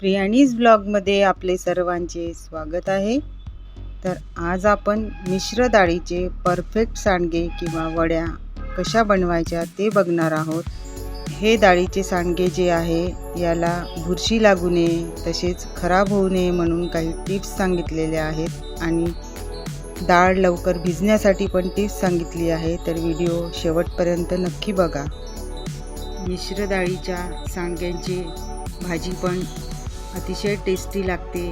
प्रियाणीज ब्लॉगमध्ये आपले सर्वांचे स्वागत आहे. तर आज आपण मिश्र डाळीचे परफेक्ट सांडगे किंवा वड्या कशा बनवायच्या ते बघणार आहोत. हे डाळीचे सांडगे जे आहे याला बुरशी लागू नये तसेच खराब होऊ नये म्हणून काही टिप्स सांगितलेल्या आहेत. आणि डाळ लवकर भिजण्यासाठी पण टिप्स सांगितली आहे तर व्हिडिओ शेवटपर्यंत नक्की बघा. मिश्र डाळीच्या सांडग्यांची भाजी पण अतिशय टेस्टी लागते.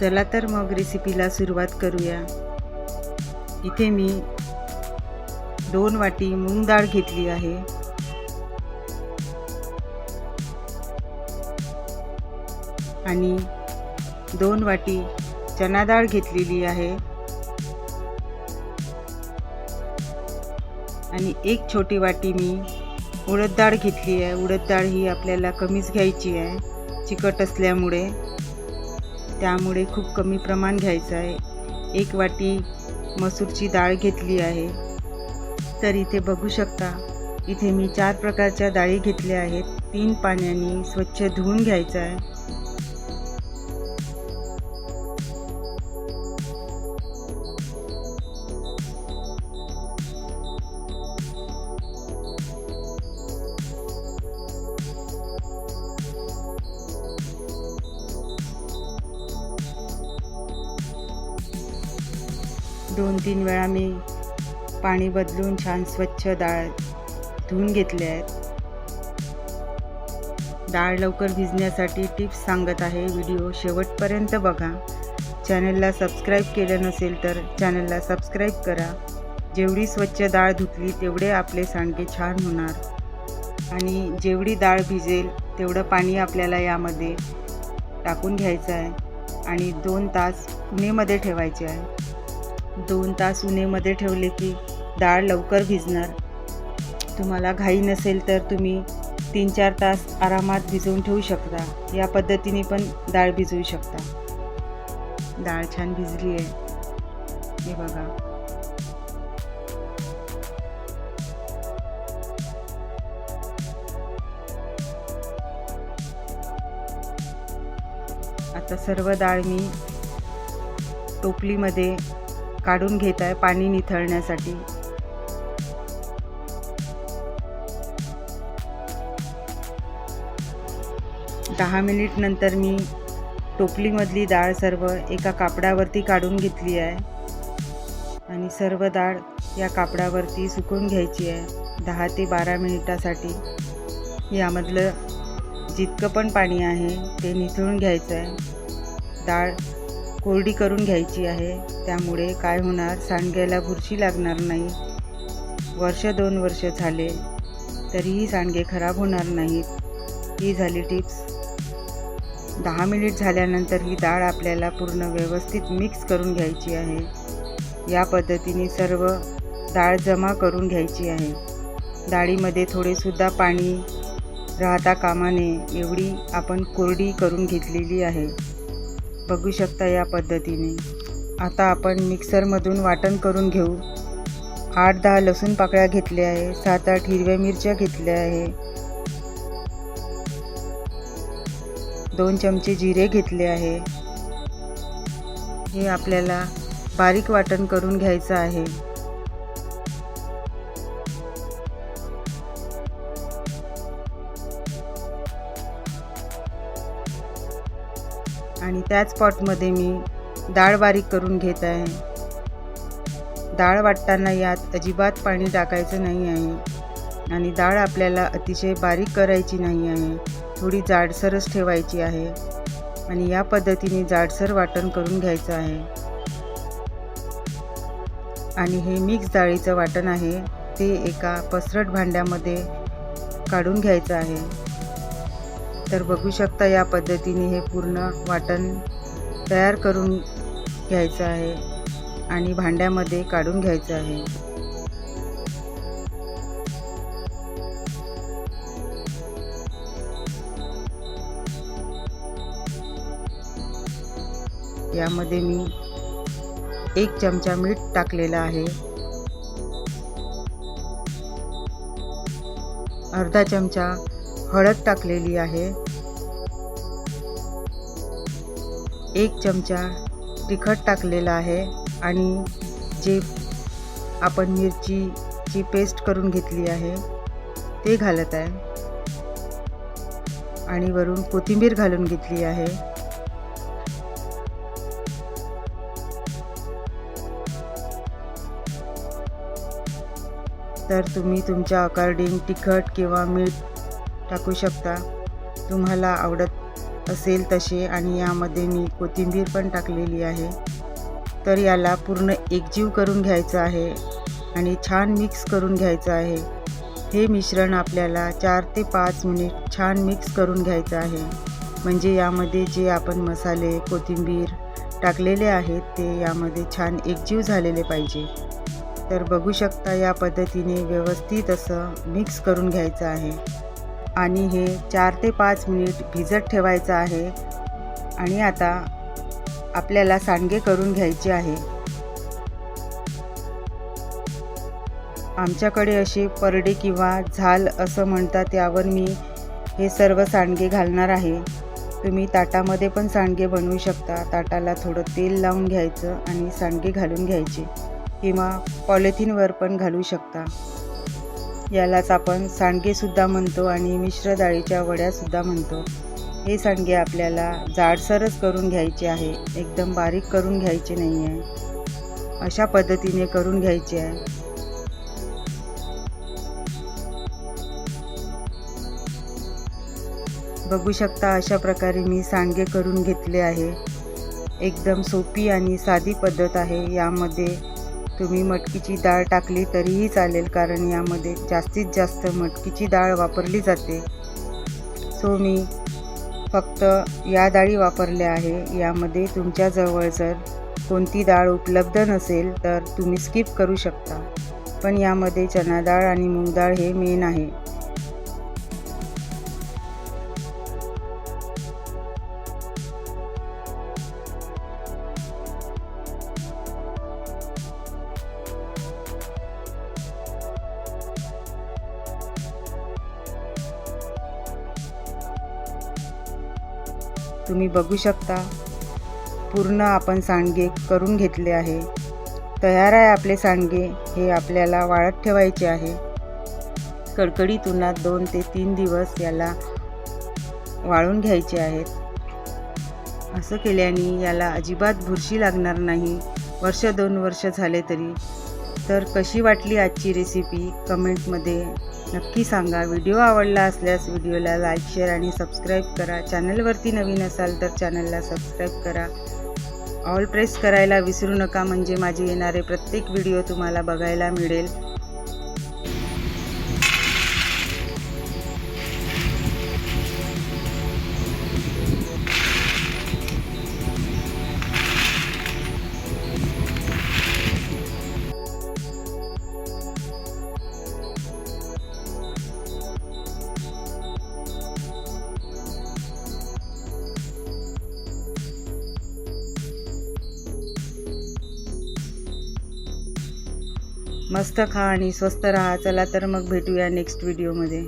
चला तर मग रेसिपीला सुरुवात करूया. इथे मी दोन वाटी मूग डाळ घेतली आहे. आणि दोन वाटी चना डाळ घेतलेली आहे. आणि एक छोटी वाटी मी उडद डाळ घेतली आहे. उडद डाळ ही आपल्याला कमीच घ्यायची आहे. चिकट असल्यामुळे. त्यामुळे खूप कमी प्रमाण घ्यायचं आहे. एक वाटी मसूरची डाळ घेतली आहे. तर इथे बघू शकता इथे मी चार प्रकारच्या डाळी घेतल्या आहेत. तीन पाण्याने स्वच्छ धुवून घ्यायचं आहे. दोन तीन वेळा मी पाणी बदलून छान स्वच्छ डाळ धुवून घेतले आहेत. डाळ लवकर भिजण्यासाठी टिप्स सांगत आहे. व्हिडिओ शेवटपर्यंत बघा. चॅनलला सबस्क्राईब केलं नसेल तर चॅनलला सबस्क्राईब करा. जेवढी स्वच्छ डाळ धुतली तेवढे आपले सांडगे छान होणार. आणि जेवढी डाळ भिजेल तेवढं पाणी आपल्याला यामध्ये टाकून घ्यायचं आहे. आणि दोन तास उन्हेमध्ये ठेवायचे आहे. दोन तास उन्हेमध्ये ठेवले की डाळ लवकर भिजणार. तुम्हाला घाई नसेल तर तुम्ही तीन चार तास आरामात भिजवून ठेवू शकता. या पद्धतीने पण डाळ भिजवू शकता. डाळ छान भिजली आहे. हे बघा. आता सर्व डाळ मी टोपलीमध्ये काढून घेत आहे पाणी निथळण्यासाठी. दहा मिनिट नंतर मी टोपलीमधली डाळ सर्व एका कापडावरती काढून घेतली आहे. आणि सर्व डाळ या कापडावरती सुकून घ्यायची आहे दहा ते बारा मिनिटासाठी. यामधलं जितकं पण पाणी आहे ते निथळून घ्यायचं आहे. डाळ कोरडी करून घ्यायची आहे. त्यामुळे काय होणार? सांडग्याला बुरशी लागणार नाही. वर्ष दोन वर्ष झाले तरीही सांडगे खराब होणार नाहीत. ही झाली टिप्स. दहा मिनिट झाल्यानंतर ही डाळ आपल्याला पूर्ण व्यवस्थित मिक्स करून घ्यायची आहे. या पद्धतीने सर्व डाळ जमा करून घ्यायची आहे. डाळीमध्ये थोडेसुद्धा पाणी राहता कामाने एवढी आपण कोरडी करून घेतलेली आहे. बघू शकता या पद्धतीने. आता आपण मिक्सरमधून वाटण करून घेऊ. आठ दहा लसूण पाकळ्या घेतल्या आहे सात आठ हिरव्या मिरच्या घेतल्या आहे. दोन चमचे जिरे घेतले आहे. हे आपल्याला बारीक वाटण करून घ्यायचं आहे. आणि त्याच पॉटमध्ये मी डाळ बारीक करून घेत आहे. डाळ वाटताना यात अजिबात पाणी टाकायचं नाही आहे. आणि डाळ आपल्याला अतिशय बारीक करायची नाही आहे. थोडी जाडसरच ठेवायची आहे. आणि या पद्धतीने जाडसर वाटण करून घ्यायचं आहे. आणि हे मिक्स डाळीचं वाटण आहे. ते एका पसरट भांड्यामध्ये काढून घ्यायचं आहे. तर बघू शकता या पद्धतीने हे पूर्ण वाटण तयार करून घ्यायचं आहे आणि भांड्यामध्ये काढून घ्यायचं आहे. यामध्ये मी एक चमचा मीठ टाकलेलं आहे. अर्धा चमचा हळद टाकलेली आहे. एक चमचा तिखट टाकलेला आहे आणि जे आपण मिरचीची पेस्ट करून घेतली आहे ते घालत आहे. आणि वरून कोथिंबीर घालून घेतली आहे. तर तुम्ही तुमच्या अकॉर्डिंग तिखट किंवा मीठ टाकू शकता. तुम्हाला आवडत असेल तसे आणि यामध्ये मी कोथिंबीर पण टाकलेली आहे. तर याला पूर्ण एकजीव करून घ्यायचं आहे आणि छान मिक्स करून घ्यायचं आहे. हे मिश्रण आपल्याला चार ते पाच मिनिट छान मिक्स करून घ्यायचं आहे. म्हणजे यामध्ये जे आपण मसाले कोथिंबीर टाकलेले आहेत ते यामध्ये छान एकजीव झालेले पाहिजे. तर बघू शकता या पद्धतीने व्यवस्थित असं मिक्स करून घ्यायचं आहे. आणि हे चार ते पाच मिनिट भिजत ठेवायचं आहे. आणि आता आपल्याला सांडगे करून घ्यायचे आहे. आमच्याकडे असे परडे किंवा झाल असं म्हणतात त्यावर मी हे सर्व सांडगे घालणार आहे. तुम्ही ताटामध्ये पण सांडगे बनवू शकता. ताटाला थोडं तेल लावून घ्यायचं आणि सांडगे घालून घ्यायचे. किंवा पॉलिथिनवर पण घालू शकता. यालाच आपण सांडगेसुद्धा म्हणतो आणि मिश्र डाळीच्या वड्यासुद्धा म्हणतो. हे सांडगे आपल्याला जाडसरच करून घ्यायचे आहे. एकदम बारीक करून घ्यायचे नाही आहे अशा पद्धतीने करून घ्यायचे आहे. बघू शकता अशा प्रकारे मी सांडगे करून घेतले आहे. एकदम सोपी आणि साधी पद्धत आहे. यामध्ये तुम्ही मटकीची डाळ टाकली तरीही चालेल कारण यामध्ये जास्तीत जास्त मटकीची डाळ वापरली जाते. सो मी फक्त या डाळी वापरल्या आहे. यामध्ये तुमच्याजवळ जर कोणती डाळ उपलब्ध नसेल तर तुम्ही स्किप करू शकता. पण यामध्ये चना डाळ आणि मूग डाळ हे मेन आहे. तुम्ही बघू शकता. पूर्ण आपण सांडगे करून घेतले आहे. तयार आहे आपले सांडगे. हे आपल्याला वाळत ठेवायचे आहे. कडकडीत उन्हात दोन ते तीन दिवस याला वाळून घ्यायचे आहेत. असं केल्याने याला अजिबात बुरशी लागणार नाही. वर्ष दोन वर्ष झाले तरी. तर कशी वाटली आजची रेसिपी कमेंटमध्ये नक्की सांगा. व्हिडिओ आवडला असल्यास व्हिडिओला लाईक शेअर आणि सबस्क्राईब करा. चॅनलवरती नवीन असाल तर चॅनलला सबस्क्राईब करा. ऑल प्रेस करायला विसरू नका. म्हणजे माझे येणारे प्रत्येक व्हिडिओ तुम्हाला बघायला मिळेल. मस्त खा आणि स्वस्त राहा. चला तर मग भेटूया नेक्स्ट व्हिडिओमध्ये